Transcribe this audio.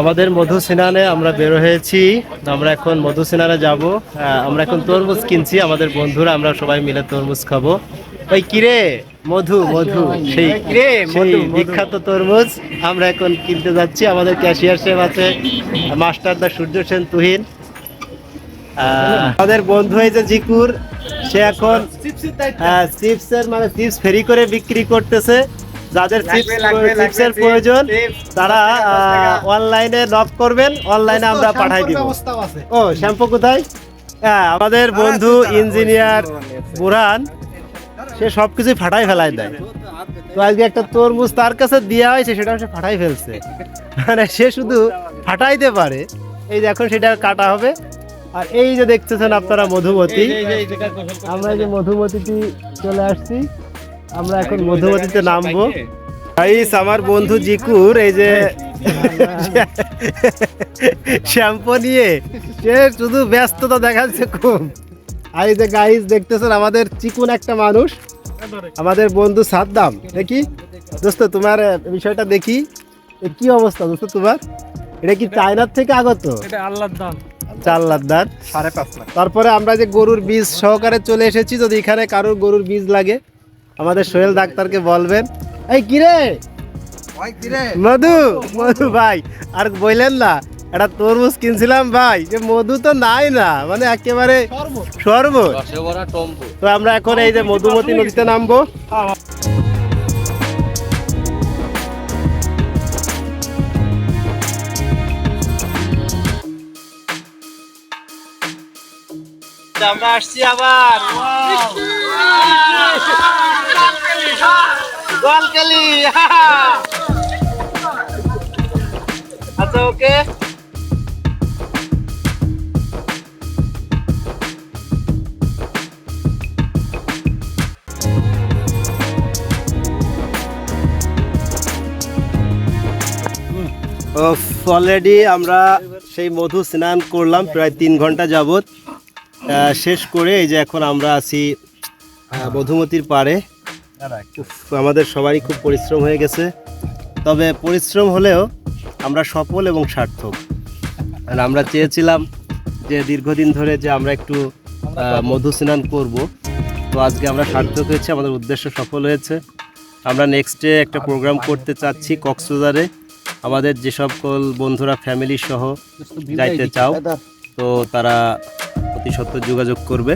আমাদের মধু সিনানে আমরা বের হয়েছি। আমরা এখন মধু সিনানে যাব আমরা এখন তরমুজ কিনছি। আমাদের বন্ধুরা আমরা সবাই মিলে তরমুজ খাব। ওই কিরে? মধু মধু। সেই কিরে, মধু। বিখ্যাত তরমুজ। আমরা এখন কিনতে যাচ্ছি। আমাদের ক্যাশিয়ার সাহেব আছে মাস্টার দা সূর্য সেন তুহিন। আমাদের বন্ধু হয়েছে জিকুর সে এখন চিপসের মানে চিপস ফেরি করে বিক্রি করতেছে। যাদের চিপসের প্রয়োজন তারা। অনলাইনে নক করবেন অনলাইনে আমরা পাঠাই দিব। ও শ্যাম্পু কোথায়? হ্যাঁ আমাদের বন্ধু ইঞ্জিনিয়ার বুরহান সে সব কিছুই ফাটাই ফেলাই দেয়। তো আজকে একটা তরমুজ তার কাছে দেওয়া হয়েছে সেটা সে ফাটাই ফেলছে। মানে সে শুধু ফাটাইতে পারে। এই যে এখন সেটা কাটা হবে। আর এই যে দেখতেছেন আপনারা মধুমতি আমরা যে মধুমতিটি চলে আসছি। আমরা এখন মধুমতিতে নামবো। গাইস আমার বন্ধু জিকুর এই যে শ্যাম্পু নিয়ে সে শুধু ব্যস্ততা দেখাচ্ছে খুব। আর এই যে গাইস দেখতেছেন আমাদের চিকুন একটা মানুষ আমাদের বন্ধু সাদ্দাম। দেখি দোস্ত তোমার বিষয়টা দেখি। কি অবস্থা দোস্ত তোমার? এটা কি চায়নার থেকে আগত? এটা আল্লাহর দান। চার লাদ্দার সাড়ে পাঁচ লাখ। তারপরে আমরা যে গরুর বীজ সহকারে চলে এসেছি যদি এখানে কারোর গরুর বীজ লাগে আমাদের সোহেল ডাক্তারকে বলবেন। এই কিরে মধু মধু ভাই আর বললেন না একটা তরমুজ কিনছিলাম ভাই যে মধু তো নাই না মানে একেবারে তো আমরা এখন এই যে মধুমতি নদীতে নামবো। আমরা আসছি আবার। গোয়ালকালি আচ্ছা ওকে। অলরেডি আমরা সেই মধু স্নান করলাম প্রায় তিন ঘণ্টা যাবত শেষ করে এই যে এখন আমরা আছি মধুমতির পাড়ে। আমাদের সবারই খুব পরিশ্রম হয়ে গেছে। তবে পরিশ্রম হলেও আমরা সফল এবং সার্থক। আর আমরা চেয়েছিলাম যে দীর্ঘদিন ধরে যে আমরা একটু মধু স্নান করব। তো আজকে আমরা সার্থক হয়েছে আমাদের উদ্দেশ্য সফল হয়েছে। আমরা নেক্সটে একটা প্রোগ্রাম করতে চাচ্ছি কক্সবাজারে। আমাদের যে সকল বন্ধুরা ফ্যামিলি সহ যাইতে চাও তো তারা অতি সত্ত্বর যোগাযোগ করবে।